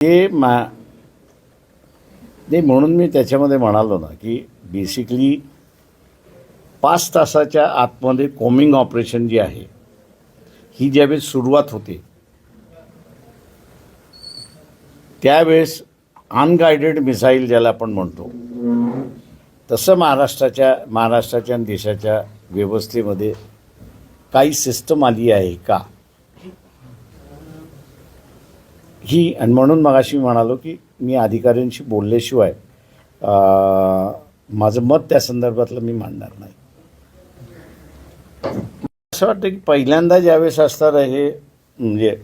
ते मा नाही म्हणून मी त्याच्यामध्ये म्हणालो ना की बेसिकली पाच तासाच्या आतमध्ये कोमिंग ऑपरेशन जी आहे ही ज्यावेळेस सुरुवात होते त्यावेळेस अनगायडेड मिसाईल ज्याला आपण म्हणतो तसं महाराष्ट्राच्या महाराष्ट्राच्या आणि देशाच्या व्यवस्थेमध्ये काही सिस्टम आली आहे का? ही आणि म्हणून मग अशी म्हणालो की मी अधिकाऱ्यांशी बोलल्याशिवाय माझं मत त्या संदर्भातलं मी मांडणार नाही. असं वाटतं की पहिल्यांदा ज्यावेळेस असताना हे म्हणजे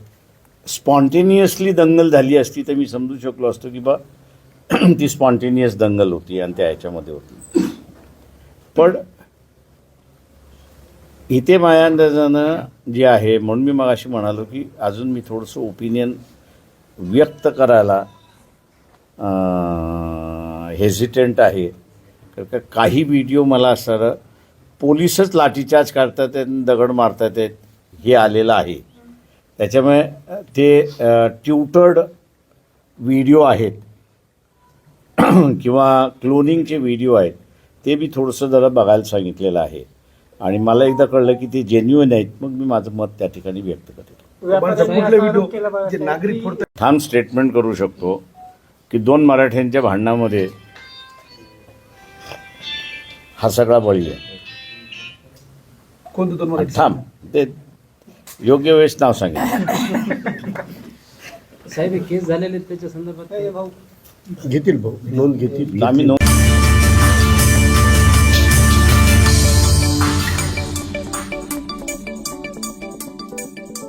स्पॉन्टेनियसली दंगल झाली असती तर मी समजू शकलो असतो की बा ती स्पॉन्टेनियस दंगल होती आणि त्या ह्याच्यामध्ये होती. पण इथे माझ्या अंदाजानं जे आहे म्हणून मी मग अशी म्हणालो की अजून मी थोडंसं ओपिनियन व्यक्त करायला हेजिटेंट आहे. तर का काही व्हिडिओ मला असणारं पोलिसच लाठीचार्ज करतात आहेत आणि दगड मारतात आहेत हे आलेलं आहे. त्याच्यामुळे ते ट्युटर्ड व्हिडिओ आहेत. किंवा क्लोनिंगचे व्हिडिओ आहेत. ते मी थोडंसं जरा बघायला सांगितलेलं आहे. आणि मला एकदा कळलं की ते जेन्युइन आहेत मग मी माझं मत त्या ठिकाणी व्यक्त करतो. कुठले व्हिडिओ जे नागरिक फोडतात. ठाम स्टेटमेंट करू शकतो की दोन मराठ्यांच्या भांडणामध्ये हा सगळा बळी आहे. कोणतं दोन आणि मराठी थांब ते योग्य वेळेस नाव सांगेल साहेब हे केस झालेले आहेत त्याच्या संदर्भात? घेतील भाऊ नोंद घेतील. आम्ही नोंद